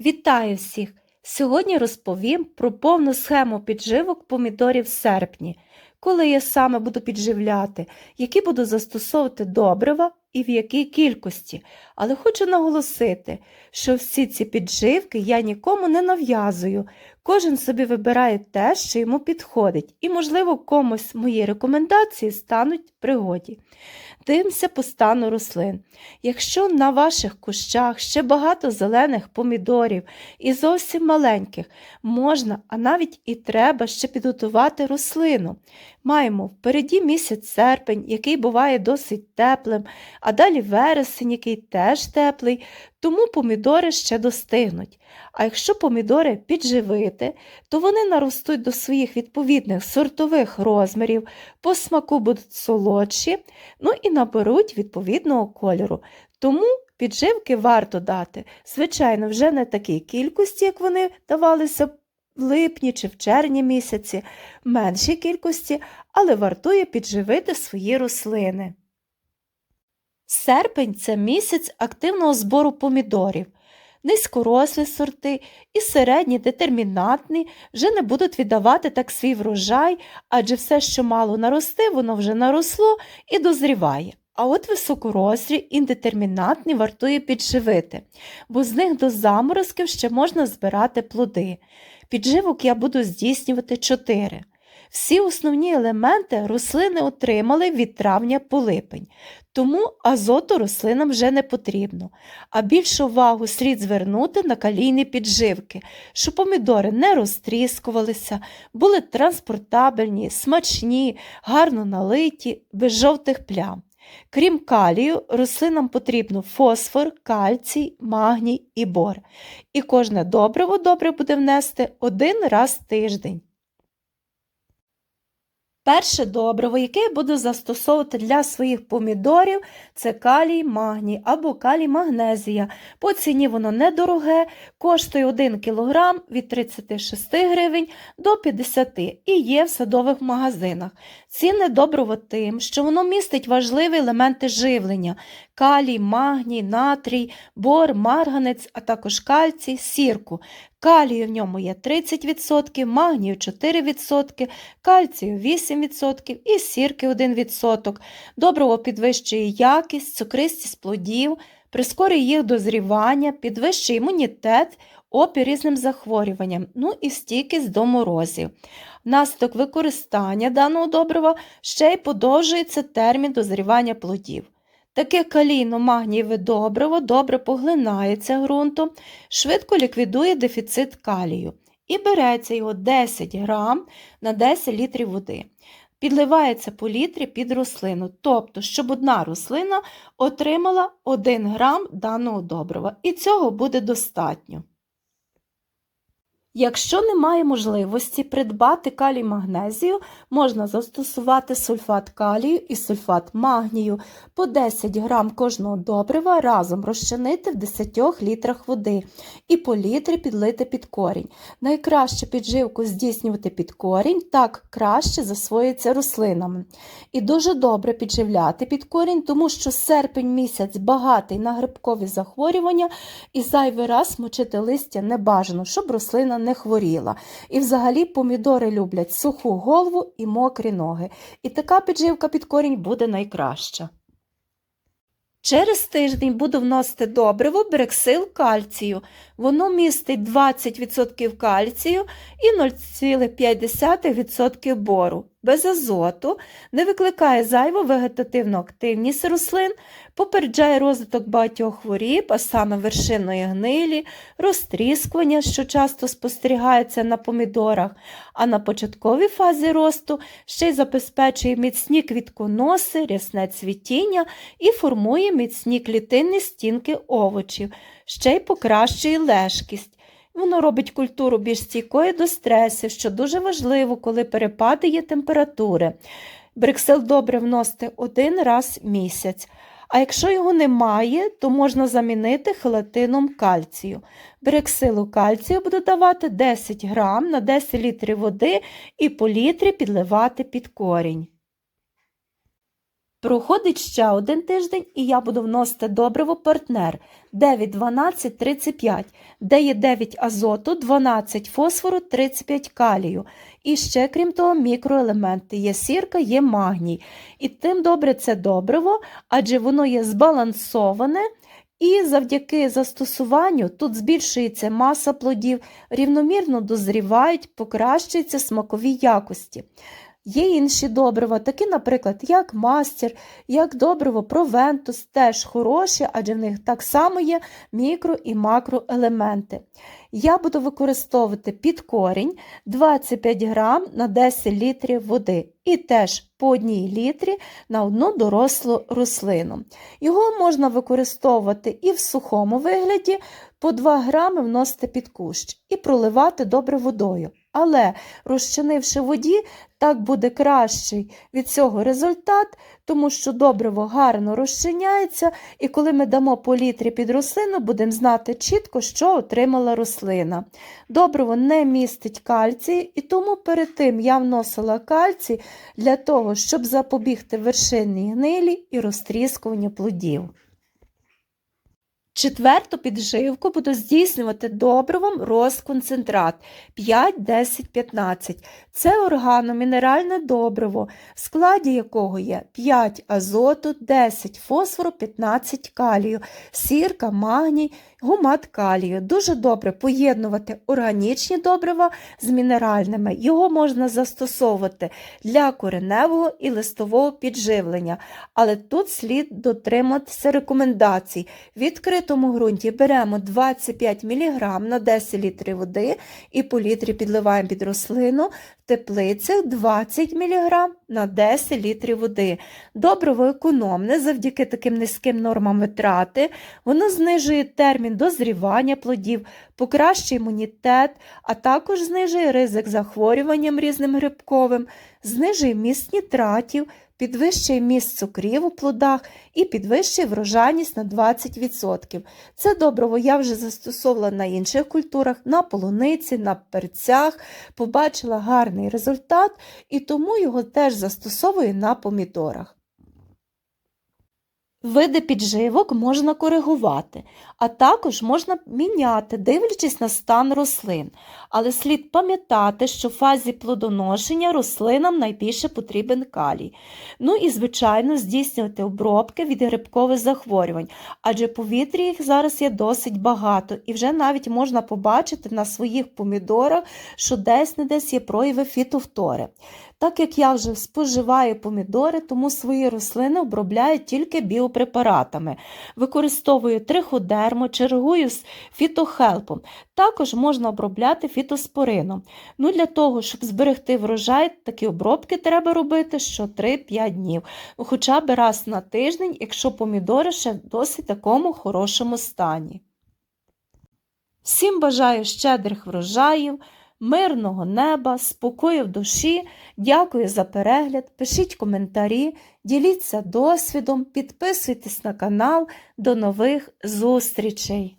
Вітаю всіх! Сьогодні розповім про повну схему підживок помідорів в серпні, коли я саме буду підживляти, які буду застосовувати добрива і в якій кількості. Але хочу наголосити, що всі ці підживки я нікому не нав'язую. Кожен собі вибирає те, що йому підходить, і, можливо, комусь мої рекомендації стануть пригоді. Дивимося по стану рослин. Якщо на ваших кущах ще багато зелених помідорів і зовсім маленьких, можна, а навіть і треба ще підготувати рослину. Маємо впереді місяць серпень, який буває досить теплим, а далі вересень, який теж теплий, тому помідори ще достигнуть. А якщо помідори підживити, то вони наростуть до своїх відповідних сортових розмірів, по смаку будуть солодші, ну і наберуть відповідного кольору. Тому підживки варто дати. Звичайно, вже не такій кількості, як вони давалися в липні чи в червні місяці, меншій кількості, але вартує підживити свої рослини. Серпень це місяць активного збору помідорів. Низькорослі сорти і середні детермінантні вже не будуть віддавати так свій врожай, адже все, що мало нарости, воно вже наросло і дозріває. А от високорослі індетермінантні вартує підживити, бо з них до заморозків ще можна збирати плоди. Підживок я буду здійснювати 4. Всі основні елементи рослини отримали від травня по липень, тому азоту рослинам вже не потрібно, а більшу увагу слід звернути на калійні підживки, щоб помідори не розтріскувалися, були транспортабельні, смачні, гарно налиті, без жовтих плям. Крім калію, рослинам потрібно фосфор, кальцій, магній і бор. І кожне добриво добре буде внести один раз в тиждень. Перше добриво, яке я буду застосовувати для своїх помідорів, це калій магній або калій магнезія. По ціні воно недороге, коштує 1 кг від 36 гривень до 50 і є в садових магазинах. Цінне добриво тим, що воно містить важливі елементи живлення калій, магній, натрій, бор, марганець, а також кальцій, сірку. Калію в ньому є 30%, магнію 4%, кальцію 8% і сірки 1%. Добриво підвищує якість, цукристість плодів, прискорює їх дозрівання, підвищує імунітет, опір різним захворюванням, ну і стійкість до морозів. Внаслідок використання даного добрива ще й подовжується термін дозрівання плодів. Таке калійно-магнієве добриво добре поглинається ґрунтом, швидко ліквідує дефіцит калію і береться його 10 грам на 10 літрів води. Підливається по літрі під рослину, тобто, щоб одна рослина отримала 1 грам даного добрива, і цього буде достатньо. Якщо немає можливості придбати калій магнезію, можна застосувати сульфат калію і сульфат магнію по 10 грам кожного добрива разом розчинити в 10 літрах води і по літрі підлити під корінь. Найкраще підживку здійснювати під корінь, так краще засвоїться рослинами. І дуже добре підживляти під корінь, тому що серпень місяць багатий на грибкові захворювання і зайвий раз мочити листя не бажано, щоб рослина не хворіла. І взагалі помідори люблять суху голову і мокрі ноги. І така підживка під корінь буде найкраща. Через тиждень буду вносити добриво брексил кальцію. Воно містить 20% кальцію і 0,5% бору. Без азоту, не викликає зайву вегетативну активність рослин, попереджає розвиток багатьох хворіб, а саме вершинної гнилі, розтріскування, що часто спостерігається на помідорах, а на початковій фазі росту ще й забезпечує міцні квітконоси, рясне цвітіння і формує міцні клітинні стінки овочів, ще й покращує лежкість. Воно робить культуру більш стійкою до стресів, що дуже важливо, коли перепади є температури. Бриксел добре вносити один раз в місяць. А якщо його немає, то можна замінити хелатином кальцію. Брексилу кальцію буду давати 10 грам на 10 літрів води і по літрі підливати під корінь. Проходить ще один тиждень, і я буду вносити добриво партнер 9, 12, 35, де є 9 азоту, 12 фосфору, 35 калію. І ще, крім того, мікроелементи є сірка, є магній. І тим добре це добриво, адже воно є збалансоване. І завдяки застосуванню тут збільшується маса плодів, рівномірно дозрівають, покращуються смакові якості. Є інші добрива, такі, наприклад, як мастер, як добриво провентус, теж хороші, адже в них так само є мікро і макроелементи. Я буду використовувати під корінь 25 грам на 10 літрів води і теж по одній літрі на одну дорослу рослину. Його можна використовувати і в сухому вигляді, по 2 грами вносити під кущ і проливати добре водою. Але розчинивши воді, так буде кращий від цього результат, тому що добриво гарно розчиняється, і коли ми дамо по літрі під рослину, будемо знати чітко, що отримала рослина. Добриво не містить кальцій, і тому перед тим я вносила кальцій для того, щоб запобігти вершинній гнилі і розтріскуванню плодів. Четверту підживку буду здійснювати добривом розконцентрат 5, 10, 15. Це органомінеральне добриво, в складі якого є 5 азоту, 10 фосфору, 15 калію, сірка, магній, гумат калію. Дуже добре поєднувати органічні добрива з мінеральними. Його можна застосовувати для кореневого і листового підживлення, але тут слід дотриматися рекомендацій. Відкрити відкритому ґрунті беремо 25 мг на 10 літрів води і по літрі підливаємо під рослину, в теплицях 20 мг на 10 літрів води. Добриво економне завдяки таким низьким нормам витрати, воно знижує термін дозрівання плодів, покращує імунітет, а також знижує ризик захворюванням різним грибковим, знижує міст нітратів, підвищує міст цукрів у плодах і підвищує врожайність на 20%. Це добриво я вже застосовувала на інших культурах, на полуниці, на перцях, побачила гарний результат і тому його теж застосовую на помідорах. Види підживок можна коригувати, а також можна міняти, дивлячись на стан рослин. Але слід пам'ятати, що в фазі плодоношення рослинам найбільше потрібен калій. Ну і, звичайно, здійснювати обробки від грибкових захворювань, адже повітря їх зараз є досить багато, і вже навіть можна побачити на своїх помідорах, що десь не десь є прояви фітофтори. Так як я вже споживаю помідори, тому свої рослини обробляю тільки біопрепаратами. Використовую триходермо, чергую з фітохелпом. Також можна обробляти фітоспорином. Ну, Для того, щоб зберегти врожай, такі обробки треба робити що 3-5 днів, хоча б раз на тиждень, якщо помідори ще в досить такому хорошому стані. Всім бажаю щедрих врожаїв! Мирного неба, спокою в душі. Дякую за перегляд. Пишіть коментарі, діліться досвідом, підписуйтесь на канал. До нових зустрічей!